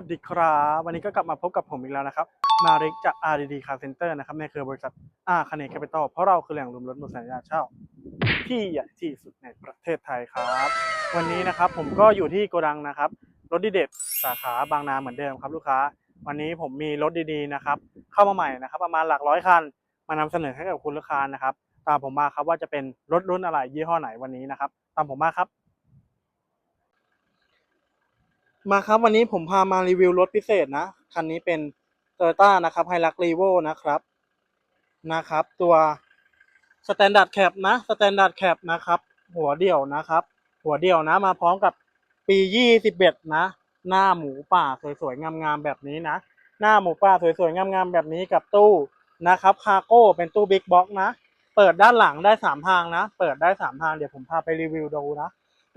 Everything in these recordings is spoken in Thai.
สวัสดีครับ วันนี้ก็กลับมาพบกับผมอีกแล้วนะครับ มาริกจาก RDD Car Center นะครับในเครือบริษัทอาคเน c a p i t a l เพราะเราคือแหล่งรวมรถหมดสัญญาเช่า ที่ใหญ่ที่สุดในประเทศไทยครับ วันนี้นะครับผมก็อยู่ที่โกดังนะครับ รถดีเด็ดสาขาบางนาเหมือนเดิมครับลูกค้า วันนี้ผมมีรถดีๆนะครับเข้ามาใหม่นะครับ ประมาณหลักร้อยคัน มานำเสนอให้กับคุณลูกค้านะครับ ตามผมมาครับว่าจะเป็นรถรุ่นอะไรยี่ห้อไหนวันนี้นะครับ ตามผมมาครับ มาครับวันนี้ผมพามารีวิวรถพิเศษนะ คันนี้เป็น Toyota นะครับ Hilux Revo นะครับนะครับ ตัว Standard Cab นะ Standard Cab นะครับ หัวเดี่ยวนะครับ หัวเดี่ยวนะมาพร้อมกับปี 21 นะ หน้าหมูป่าสวยๆงามๆแบบนี้นะ หน้าหมูป่าสวยๆงามๆแบบนี้กับตู้นะครับคาโก้เป็นตู้บิ๊กบ็อกนะ เปิดด้านหลังได้สามทางนะ เปิดได้สามทางเดี๋ยวผมพาไปรีวิวดูนะ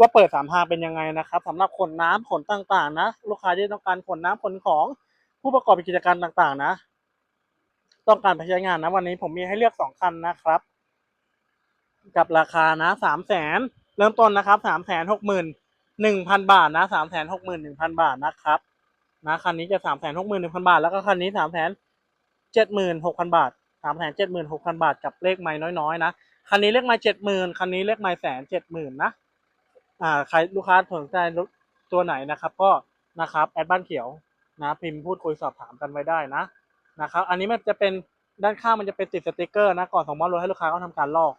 ว่าเปิดสามทางเป็นยังไงนะครับสำหรับขนน้ำขนต่างๆ นะ ลูกค้าที่ต้องการขนน้ำขนของผู้ประกอบกิจการต่างๆ นะ ต้องการไปใช้งานนะวันนี้ผมมีให้เลือกสองคันนะครับ กับราคานะสามแสนเริ่มต้นนะครับสามแสนหกหมื่นหนึ่งพันบาทนะสามแสนหกหมื่นหนึ่งพันบาทนะครับนะคันนี้จะสามแสนหกหมื่นหนึ่งพันบาท แล้วก็คันนี้สามแสนเจ็ดหมื่นหกพันบาทสามแสนเจ็ดหมื่นหกพันบาทกับเลขไม่น้อยๆนะคันนี้เลขไม่เจ็ดหมื่นคันนี้เลขไม่แสนเจ็ดหมื่นนะ อ่าใครลูกค้าสนใจตัวไหนนะครับ ก็นะครับแอดบ้านเขียวนะพิมพ์พูดคุยสอบถามกันไว้ได้นะนะครับ อันนี้มันจะเป็นด้านข้างมันจะเป็นติดสติกเกอร์นะก่อนส่งมอบรถให้ลูกค้าเขาทำการลอก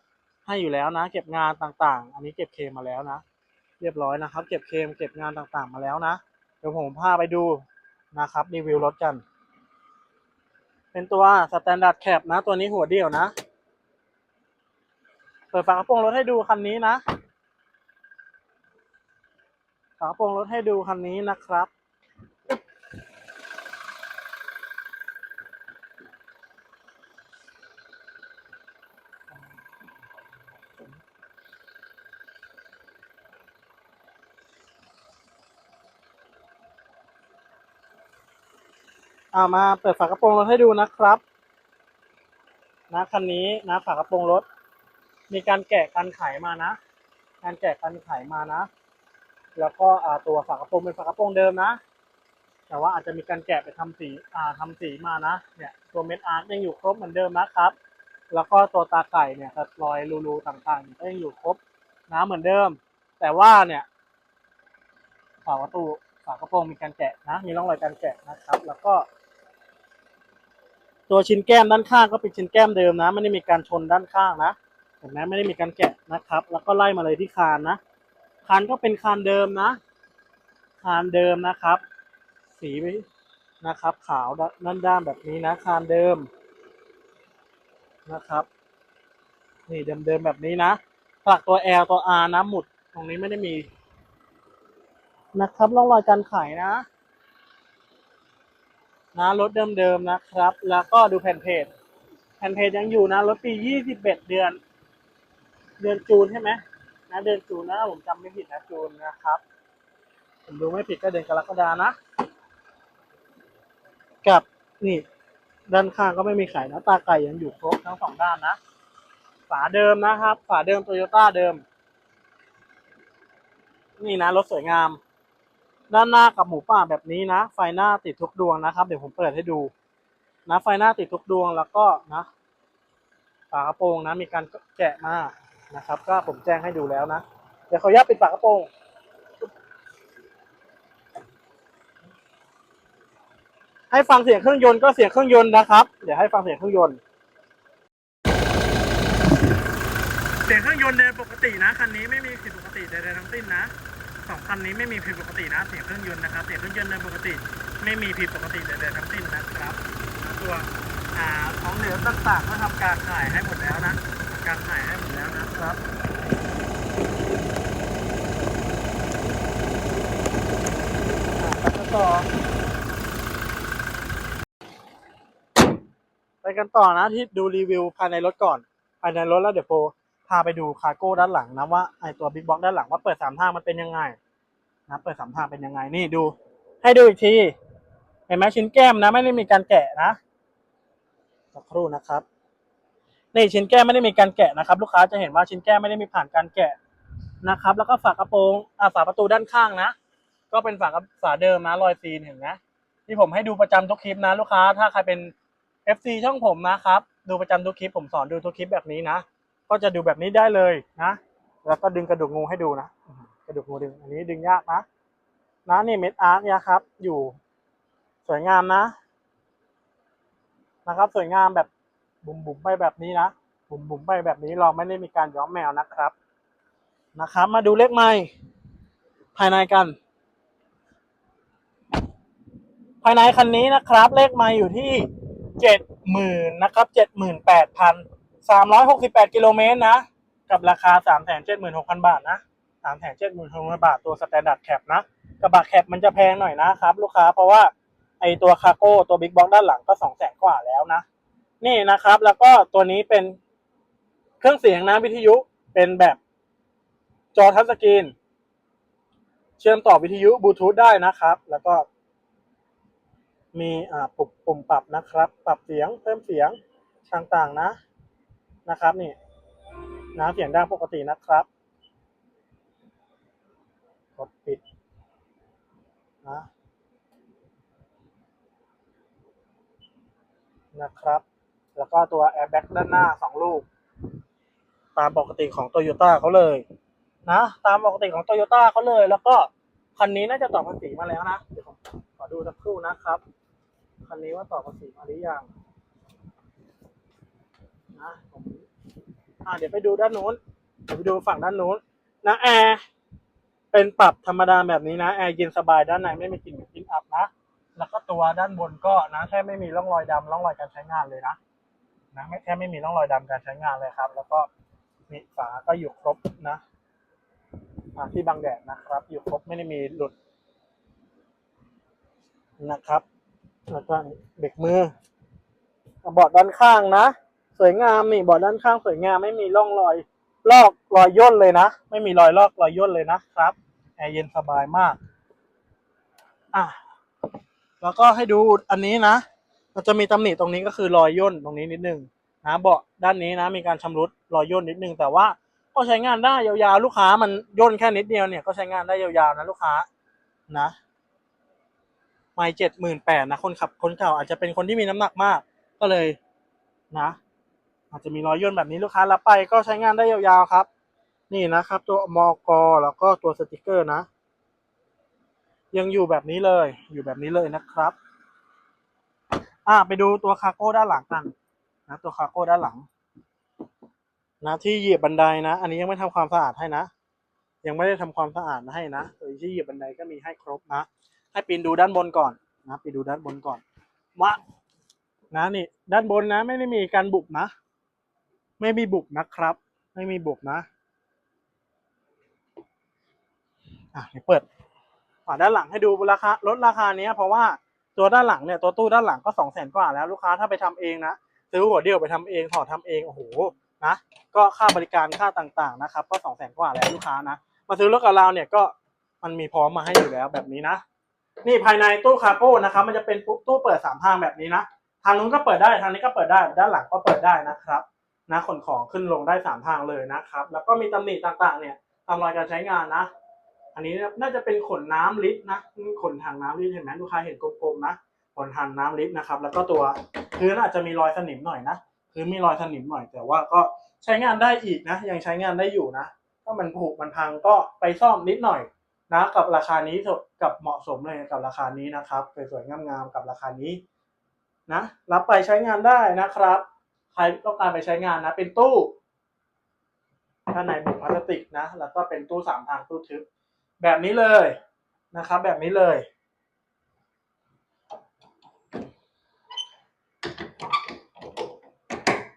ให้อยู่แล้วนะ เก็บงานต่างๆ อันนี้เก็บเคมมาแล้วนะ เรียบร้อยนะครับ เก็บเคมเก็บงานต่างๆมาแล้วนะเดี๋ยวผมพาไปดูนะครับรีวิวรถกัน เป็นตัว Standard Cab นะ ตัวนี้หัวเดียวนะ เปิดฝากระโปรงรถให้ดูคันนี้นะ ฝากระโปรงรถให้ดูคันนี้นะครับ เอามาเปิดฝากระโปรงรถให้ดูนะครับ นะคันนี้นะฝากระโปรงรถ มีการแกะกันไขมานะ การแกะกันไขมานะ แล้วก็ตัวฝากระโปรงเป็นฝากระโปรงเดิมนะ แต่ว่าอาจจะมีการแกะไปทำสีอ่าทำสีมานะ เนี่ยตัวเม็ดอาร์ตยังอยู่ครบเหมือนเดิมนะครับ แล้วก็ตัวตาไก่เนี่ยกับรอยรูๆต่างๆก็ยังอยู่ครบนะเหมือนเดิม แต่ว่าเนี่ยฝาประตูฝากระโปรงมีการแกะนะ มีร่องรอยการแกะนะครับ แล้วก็ ตัวชิ้นแก้มด้านข้างก็เป็นชิ้นแก้มเดิมนะ ไม่ได้มีการชนด้านข้างนะเห็นไหมไม่ได้มีการแกะนะครับ แล้วก็ไล่มาเลยที่คานนะ คานก็เป็นคานเดิมนะ คานเดิมนะครับ สีนะครับ ขาวด้านด้านแบบนี้นะ คานเดิมนะครับ นี่เดิมๆแบบนี้นะผลักตัว L ตัว R นะหมุดตรงนี้ไม่ได้มี นะครับร่องรอยการไขนะ นะรถเดิมๆนะครับ แล้วก็ดูแผ่นเพจแผ่นเพจยังอยู่นะรถปี 21 เดือน เดือนจูนใช่ไหม นะเดือนจูนนะผมจำไม่ผิดนะจูนนะครับ ผมดูไม่ผิดก็เดือนกรกฎานะ กับนี่ ด้านข้างก็ไม่มีไขนะตาไก่ยังอยู่ครบทั้งสองด้านนะ ฝาเดิมนะครับ ฝาเดิมโตโยต้าเดิม นี่นะรถสวยงาม ด้านหน้ากับหมูป่าแบบนี้นะ ไฟหน้าติดทุกดวงนะครับ เดี๋ยวผมเปิดให้ดู นะไฟหน้าติดทุกดวงแล้วก็นะฝากระโปรงนะมีการแกะมา นะครับ ก็ผมแจ้งให้ดูแล้วนะ เดี๋ยวขออนุญาตปิดฝากระโปรงให้ฟังเสียงเครื่องยนต์ก็เสียงเครื่องยนต์นะครับ เดี๋ยวให้ฟังเสียงเครื่องยนต์ เสียงเครื่องยนต์เดินปกตินะคันนี้ไม่มีผิดปกติใดๆทั้งสิ้นนะสองคันนี้ไม่มีผิดปกตินะ เสียงเครื่องยนต์นะครับ เสียงเครื่องยนต์เดินปกติ ไม่มีผิดปกติใดๆทั้งสิ้นนะครับตัวอ่าของเหลวต่างๆก็ทำการถ่ายให้หมดแล้วนะ การถ่ายให้หมด นะครับไปกันต่อ ไปกันต่อนะที่ดูรีวิวภายในรถก่อน ภายในรถแล้วเดี๋ยวโปรพาไปดูคาร์โก้ด้านหลังนะว่าไอตัวบิ๊กบ็อกด้านหลังว่าเปิดสามทางมันเป็นยังไงนะเปิดสามทางเป็นยังไงนี่ดู ให้ดูอีกทีเห็นไหมชิ้นแก้มนะ ไม่ได้มีการแกะนะสักครู่นะครับ นี่ชิ้นแก้ไม่ได้มีการแกะนะครับ ลูกค้าจะเห็นว่าชิ้นแก้ไม่ได้มีผ่านการแกะนะครับ แล้วก็ฝากระโปรงอ่าฝาประตูด้านข้างนะ ก็เป็นฝากับฝาเดิมนะรอยซีนเห็นไหมที่ผมให้ดูประจำทุกคลิปนะ ลูกค้าถ้าใครเป็น FC ช่องผมนะครับ ดูประจำทุกคลิปผมสอนดูทุกคลิปแบบนี้นะ ก็จะดูแบบนี้ได้เลยนะ แล้วก็ดึงกระดูกงูให้ดูนะ กระดูกงูดึง อันนี้ดึงยากนะ นะนี่เม็ดอาร์ตเนี่ยครับ อยู่ สวยงามนะ นะครับ สวยงามแบบ บุ๋มบุ๋มไปแบบนี้นะบุ๋มบุ๋มไปแบบนี้เราไม่ได้มีการย้อมแมวนะครับ นะครับ มาดูเลขไม้ภายในกัน ภายในคันนี้นะครับ เลขไม้อยู่ที่เจ็ดหมื่นนะครับเจ็ดหมื่นแปดพันสามร้อยหกสิบแปดกิโลเมตรนะ กับราคาสามแสนเจ็ดหมื่นหกพันบาทนะสามแสนเจ็ดหมื่นหกพันบาทตัวสแตนดาร์ดแคปนะ กระบะแคปมันจะแพงหน่อยนะครับ ลูกค้าเพราะว่าไอตัวคาโก้ตัวบิ๊กบ็อกด้านหลังก็สองแสนกว่าแล้วนะ นี่นะครับ แล้วก็ตัวนี้เป็นเครื่องเสียงนะวิทยุเป็นแบบจอทัชสกรีน เชื่อมต่อวิทยุบลูทูธได้นะครับ แล้วก็มีอ่าปุ่มปุ่มปรับนะครับ ปรับเสียงเพิ่มเสียงต่างๆนะนะครับนี่นะเสียงดังปกตินะครับ กดปิดนะนะครับ แล้วก็ตัวแอร์แบ็กด้านหน้าสองลูก ตามปกติของโตโยต้าเขาเลย นะ ตามปกติของโตโยต้าเขาเลย แล้วก็คันนี้น่าจะต่อภาษีมาแล้วนะ เดี๋ยวผมขอดูสักครู่นะครับ คันนี้ว่าต่อภาษีมาหรือยังนะผมอ่าเดี๋ยวไปดูด้านนู้นเดี๋ยวไปดูฝั่งด้านนู้นนะแอร์เป็นปรับธรรมดาแบบนี้นะแอร์เย็นสบายด้านในไม่มีกลิ่นกลิ่นอับนะ แล้วก็ตัวด้านบนก็นะแทบไม่มีร่องรอยดำร่องรอยการใช้งานเลยนะ นะไม่แทบไม่มีร่องรอยดำการใช้งานเลยครับ แล้วก็มีฝาก็อยู่ครบนะที่บังแดดนะครับ อยู่ครบไม่ได้มีหลุดนะครับ แล้วก็เบรกมือเบาะด้านข้างนะ สวยงามนี่เบาะด้านข้างสวยงามไม่มีร่องรอยลอกรอยย่นเลยนะ ไม่มีรอยลอกรอยย่นเลยนะครับแอร์เย็นสบายมาก อะแล้วก็ให้ดูอันนี้นะ มันจะมีตำหนิตรงนี้ก็คือรอยย่นตรงนี้นิดนึงนะเบาะด้านนี้นะมีการชำรุดรอยย่นนิดนึง แต่ว่าก็ใช้งานได้ยาวๆลูกค้ามันย่นแค่นิดเดียวเนี่ยก็ใช้งานได้ยาวๆนะลูกค้านะไม่เจ็ดหมื่นแปดนะคนขับคนเก่าอาจจะเป็นคนที่มีน้ำหนักมาก ก็เลยนะ อาจจะมีรอยย่นแบบนี้ลูกค้ารับไปก็ใช้งานได้ยาวๆครับ นี่นะครับ ตัวมอกแล้วก็ตัวสติกเกอร์นะ ยังอยู่แบบนี้เลย อยู่แบบนี้เลยนะครับ อ่าไปดูตัวคาร์โก้ด้านหลังกันนะตัวคาร์โก้ด้านหลัง นะที่เหยียบบันไดนะ อันนี้ยังไม่ทำความสะอาดให้นะ ยังไม่ได้ทำความสะอาดให้นะตัวที่เหยียบบันไดก็มีให้ครบนะ ให้ปีนดูด้านบนก่อนนะไปดูด้านบนก่อนว่านะนี่ ด้านบนนะ ไม่ได้มีการบุบนะ ไม่มีบุบนะครับ ไม่มีบุบนะอะเดี๋ยวเปิดฝาด้านหลังให้ดูราคาลดราคาเนี้ยเพราะว่า ตัวด้านหลังเนี่ยตัวตู้ด้านหลังก็สองแสนกว่าแล้วลูกค้าถ้าไปทำเองนะซื้อหัวเดียวไปทำเองถอดทำเองโอ้โหนะก็ค่าบริการค่าต่างๆนะครับ ก็สองแสนกว่าแล้วลูกค้านะมาซื้อรถกับเราเนี่ยก็มันมีพร้อมมาให้อยู่แล้วแบบนี้นะ นี่ภายในตู้คาร์โก้นะครับ มันจะเป็นตู้เปิดสามทางแบบนี้นะทางนู้นก็เปิดได้ทางนี้ก็เปิดได้ด้านหลังก็เปิดได้นะครับนะขนของขึ้นลงได้สามทางเลยนะครับ แล้วก็มีตำหนิต่างๆ เนี่ยตามรอยการใช้งานนะ อันนี้น่าจะเป็นขนน้ำลิตรนะขนถังน้ำลิตรเห็นไหมลูกค้าเห็นกลมๆนะขนถังน้ำลิตรนะครับ แล้วก็ตัวพื้นอาจจะมีรอยสนิมหน่อยนะพื้นมีรอยสนิมหน่อย แต่ว่าก็ใช้งานได้อีกนะ ยังใช้งานได้อยู่นะถ้ามันผุมันพังก็ไปซ่อมนิดหน่อยนะกับราคานี้กับเหมาะสมเลยกับราคานี้นะครับสวยๆงามๆกับราคานี้นะรับไปใช้งานได้นะครับ ใครต้องการไปใช้งานนะ เป็นตู้ด้านในบุพลาสติกนะ แล้วก็เป็นตู้สามทางตู้ทึบ แบบนี้เลยนะครับ แบบนี้เลย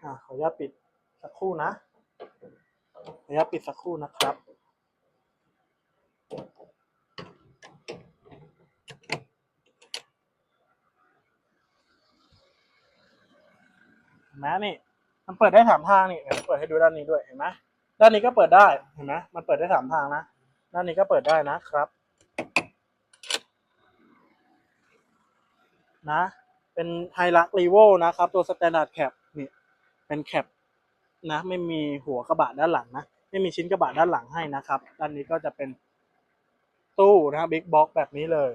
อะขออนุญาตปิดสักครู่นะขออนุญาตปิดสักครู่นะครับเห็นไหมนี่มันเปิดได้สามทางนี่เดี๋ยวเปิดให้ดูด้านนี้ด้วยเห็นไหมด้านนี้ก็เปิดได้เห็นไหมมันเปิดได้สามทางนะ ด้านนี้ก็เปิดได้นะครับ นะ เป็นไฮลักรีโวนะครับ ตัวสแตนดาร์ดแคปนี่เป็นแคปนะ ไม่มีหัวกระบะด้านหลังนะ ไม่มีชิ้นกระบะด้านหลังให้นะครับ ด้านนี้ก็จะเป็นตู้นะบิ๊กบ็อกแบบนี้เลย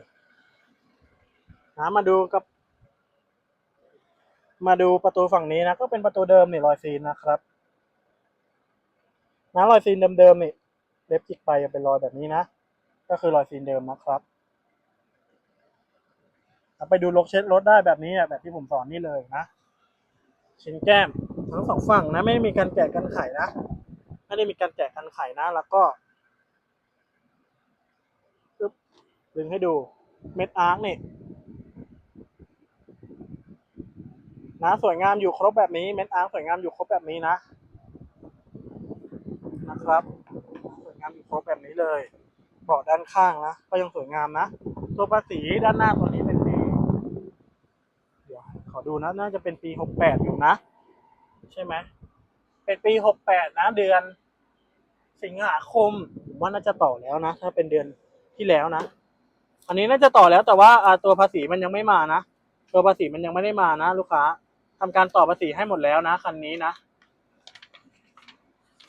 นะมาดูกับ มาดูประตูฝั่งนี้นะ ก็เป็นประตูเดิมนี่รอยซีนนะครับนะรอยซีนเดิมๆนี่ เล็บจิกไปยังเป็นรอยแบบนี้นะ ก็คือรอยซีนเดิมนะครับไปดูลกเช็ดรถได้แบบนี้อะแบบที่ผมสอนนี่เลยนะ ชิ้นแก้มทั้งสองฝั่งนะ ไม่มีการแกะกันไขนะไม่ได้มีการแกะกันไขนะ แล้วก็ดึงให้ดูเม็ดอาร์คนี่นะสวยงามอยู่ครบแบบนี้เม็ดอาร์คสวยงามอยู่ครบแบบนี้นะ นะครับ งามอยู่ครบแบบนี้เลยเบาะด้านข้างนะก็ยังสวยงามนะตัวภาษีด้านหน้าตัวนี้เป็นปีเดี๋ยวขอดูนะน่าจะเป็นปีหกแปดอยู่นะ ใช่ไหมเป็นปีหกแปดนะเดือนสิงหาคมผมว่าน่าจะต่อแล้วนะ ถ้าเป็นเดือนที่แล้วนะ อันนี้น่าจะต่อแล้วแต่ว่าอ่าตัวภาษีมันยังไม่มานะตัวภาษีมันยังไม่ได้มานะ ลูกค้าทำการต่อภาษีให้หมดแล้วนะคันนี้นะ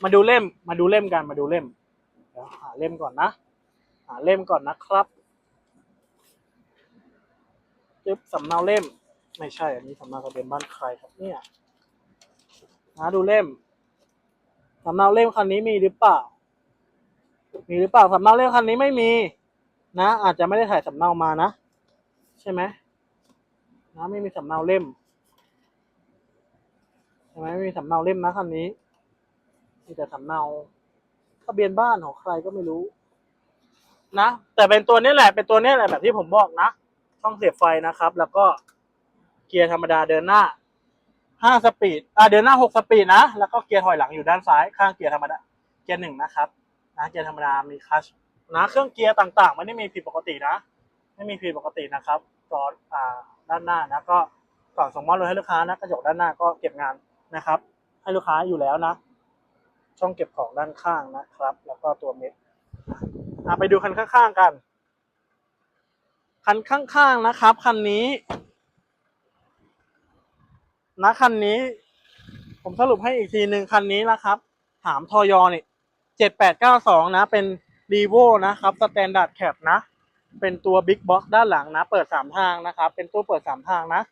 มาดูเล่มมาดูเล่มกันมาดูเล่ม เดี๋ยวหาเล่มก่อนนะ หาเล่มก่อนนะครับจึ๊บสำเนาเล่ม ไม่ใช่ อันนี้สำเนาทะเบียนบ้านใครครับเนี่ยนะดูเล่มสำเนาเล่มคันนี้มีหรือเปล่า มีหรือเปล่าสำเนาเล่มคันนี้ไม่มี นะ อาจจะไม่ได้ถ่ายสำเนามานะ ใช่ไหมนะไม่มีสำเนาเล่มใช่ไหมไม่มีสำเนาเล่มนะคันนี้มีแต่สำเนา ทะเบียนบ้านของใครก็ไม่รู้ นะ แต่เป็นตัวนี้แหละ เป็นตัวนี้แหละแบบที่ผมบอกนะช่องเสียบไฟนะครับ แล้วก็เกียร์ธรรมดาเดินหน้าห้าสปีด อ่าเดินหน้าหกสปีดนะ แล้วก็เกียร์ถอยหลังอยู่ด้านซ้าย ข้างเกียร์ธรรมดา เกียร์หนึ่งนะครับ นะเกียร์ธรรมดา มีคัชนะ เครื่องเกียร์ต่างๆ ไม่ได้มีผิดปกตินะ ไม่มีผิดปกตินะครับจออ่า ด้านหน้านะ ก็ก่อนส่งมอบรถให้ลูกค้านะ กระจกด้านหน้าก็เก็บงานนะครับ ให้ลูกค้าอยู่แล้วนะ ช่องเก็บของด้านข้างนะครับ แล้วก็ตัวเม็ดไปดูคันข้างๆกัน คันข้างๆนะครับคันนี้นะคันนี้ ผมสรุปให้อีกทีหนึ่งคันนี้นะครับ ถามทอยอนี่เจ็ดแปดเก้าสองนะ เป็นรีโวนะครับสแตนดาร์ดแคปนะ เป็นตัวบิ๊กบ็อกด้านหลังนะ เปิดสามทางนะครับ เป็นตู้เปิดสามทางนะ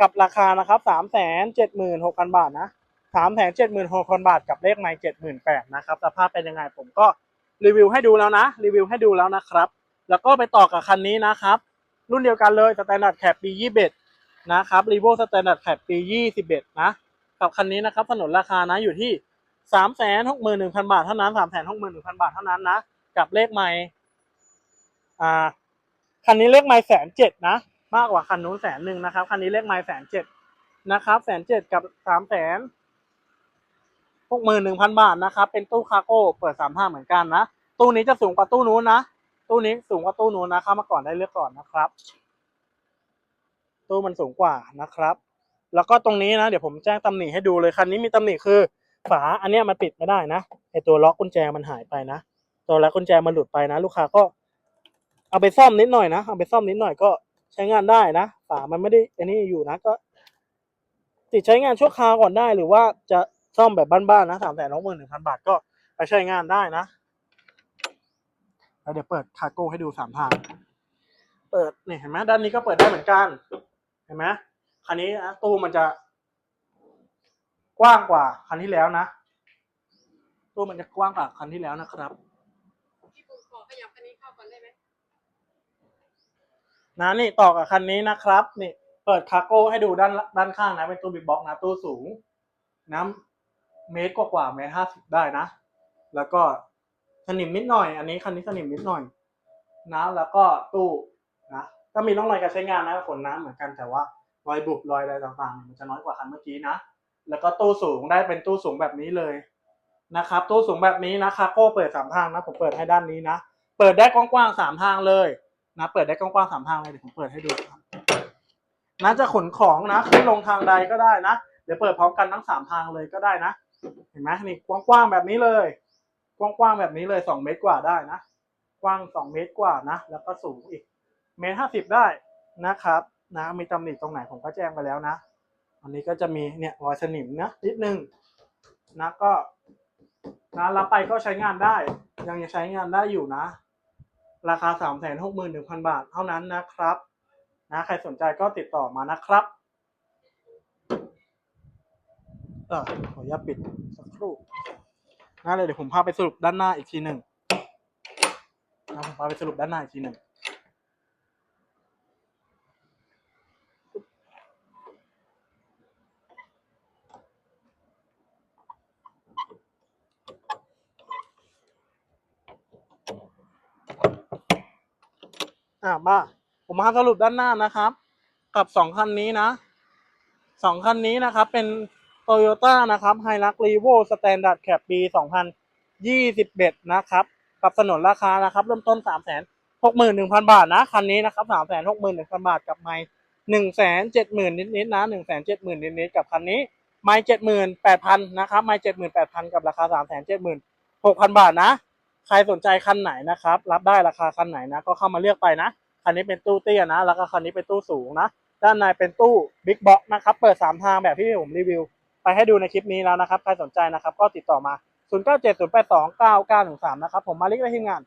กับราคานะครับสามแสนเจ็ดหมื่นหกพันบาทนะ สามแสนเจ็ดหมื่นหกพันบาทกับเลขไมล์เจ็ดหมื่นแปดนะครับสภาพเป็นยังไงผมก็รีวิวให้ดูแล้วนะ รีวิวให้ดูแล้วนะครับ แล้วก็ไปต่อกับคันนี้นะครับ รุ่นเดียวกันเลยสแตนดาร์ดแคปปียี่สิบเอ็ดนะครับรีโวสแตนดาร์ดแคปปียี่สิบเอ็ดนะกับคันนี้นะครับถนนราคานะอยู่ที่สามแสนหกหมื่นหนึ่งพันบาทเท่านั้นสามแสนหกหมื่นหนึ่งพันบาทเท่านั้นนะกับเลขไมล์อ่าคันนี้เลขไมล์แสนเจ็ดนะ มากกว่าคันนู้นแสนหนึ่งนะครับคันนี้เลขไมล์แสนเจ็ดนะครับแสนเจ็ดกับสามแสน หกหมื่นหนึ่งพันบาทนะครับ เป็นตู้คาร์โก้เปิดสามห้าเหมือนกันนะ ตู้นี้จะสูงกว่าตู้นู้นนะ ตู้นี้สูงกว่าตู้นู้นนะเข้ามาก่อนได้เลือกก่อนนะครับ ตู้มันสูงกว่านะครับ แล้วก็ตรงนี้นะ เดี๋ยวผมแจ้งตำหนิให้ดูเลยคันนี้มีตำหนิคือ ฝาอันเนี้ยมันปิดไม่ได้นะไอตัวล็อกกุญแจมันหายไปนะ ตัวล็อกกุญแจมันหลุดไปนะ ลูกค้าก็เอาไปซ่อมนิดหน่อยนะเอาไปซ่อมนิดหน่อยก็ใช้งานได้นะฝามันไม่ได้อันนี้อยู่นะก็ ติดใช้งานชั่วคราวก่อนได้หรือว่าจะ ซ่อมแบบบ้านๆนะสามแสนหกหมื่นหนึ่งพันบาทก็ไปใช้งานได้นะแล้วเดี๋ยวเปิดคาร์โก้ให้ดูสามทาง เปิดเนี่ยเห็นไหมด้านนี้ก็เปิดได้เหมือนกัน เห็นไหมคันนี้นะตู้มันจะกว้างกว่าคันที่แล้วนะตู้มันจะกว้างกว่าคันที่แล้วนะครับพี่ปูขอขยับคันนี้เข้าก่อนได้ไหมนะนี่ต่อกับคันนี้นะครับ นี่ เปิดคาร์โก้ให้ดูด้านด้านข้างนะเป็นตู้บิ๊กบ็อกซ์นะตู้สูง น้ำ เมตรกว่าๆเมตรห้าสิบได้นะ แล้วก็สนิมนิดหน่อย อันนี้คันนี้สนิมนิดหน่อยนะแล้วก็ตู้นะก็มีร่องรอยการใช้งานนะขนน้ำเหมือนกันแต่ว่ารอยบุบรอยอะไรต่างๆมันจะน้อยกว่าคันเมื่อกี้นะ แล้วก็ตู้สูงได้เป็นตู้สูงแบบนี้เลยนะครับ ตู้สูงแบบนี้นะคาโก้เปิดสามทางนะผมเปิดให้ด้านนี้นะเปิดได้กว้างๆสามทางเลยนะเปิดได้กว้างๆสามทางเลยเดี๋ยวผมเปิดให้ดูครับน่าจะขนของนะขึ้นลงทางใดก็ได้นะเดี๋ยวเปิดพร้อมกันทั้งสามทางเลยก็ได้นะ เห็นไหมนี่กว้างๆแบบนี้เลย กว้างๆแบบนี้เลยสองเมตรกว่าได้นะ กว้างสองเมตรกว่านะ แล้วก็สูงอีกเมตรห้าสิบได้นะครับนะมีตำหนิตรงไหนผมก็แจ้งไปแล้วนะ อันนี้ก็จะมีเนี่ยรอยสนิมนะนิดนึงนะก็นะรับไปก็ใช้งานได้ ยังใช้งานได้อยู่นะ ราคา 3 6 1 0 0 0 บาทเท่านั้นนะครับนะใครสนใจก็ติดต่อมานะครับ ขออนุญาตปิดสักครู่นะเลยเดี๋ยวผมพาไปสรุปด้านหน้าอีกทีหนึ่งนะผมพาไปสรุปด้านหน้าอีกทีหนึ่งอ่าบ้าผมมาสรุปด้านหน้านะครับ กับสองคันนี้นะสองคันนี้นะครับ เป็น Toyota นะครับ Hilux Revo Standard Cab ปี 2021 นะครับกับสนนราคานะครับ เริ่มต้น 3 6 1 0 0 0 บาทนะ คันนี้นะครับ 3 6 1 0 0 0 บาทกับไมค์1 7 0 0 0 0 นิดๆนะ 1 7 0 0 0 0 นิดๆกับคันนี้ ไมค์78,000 นะครับไมค์78,000 กับราคา 3 7 6 0 0 0 บาทนะ ใครสนใจคันไหนนะครับ รับได้ราคาคันไหนนะ ก็เข้ามาเลือกไปนะ คันนี้เป็นตู้เตี้ยนะ แล้วก็คันนี้เป็นตู้สูงนะ ด้านในเป็นตู้บิ๊กบ็อกนะครับ เปิด 3 ทางแบบที่ผมรีวิว ไปให้ดูในคลิปนี้แล้วนะครับ ใครสนใจนะครับ ก็ติดต่อมา 0 9 7 0 8 2 9 9 1 3 นะครับ ผมมาลิกและทีมงาน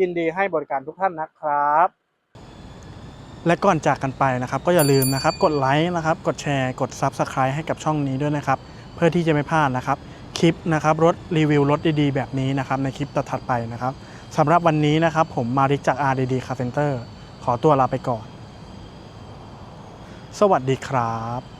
ยินดีให้บริการทุกท่านนะครับ และก่อนจากกันไปนะครับ ก็อย่าลืมนะครับ กดไลค์นะครับ กดแชร์ กด Subscribe ให้กับช่องนี้ด้วยนะครับ เพื่อที่จะไม่พลาดนะครับ คลิปนะครับ รถรีวิวรถดีๆ แบบนี้นะครับ ในคลิปถัดไปนะครับสำหรับวันนี้นะครับ ผมมาริกจาก RDD Car Center ขอตัวลาไปก่อน สวัสดีครับ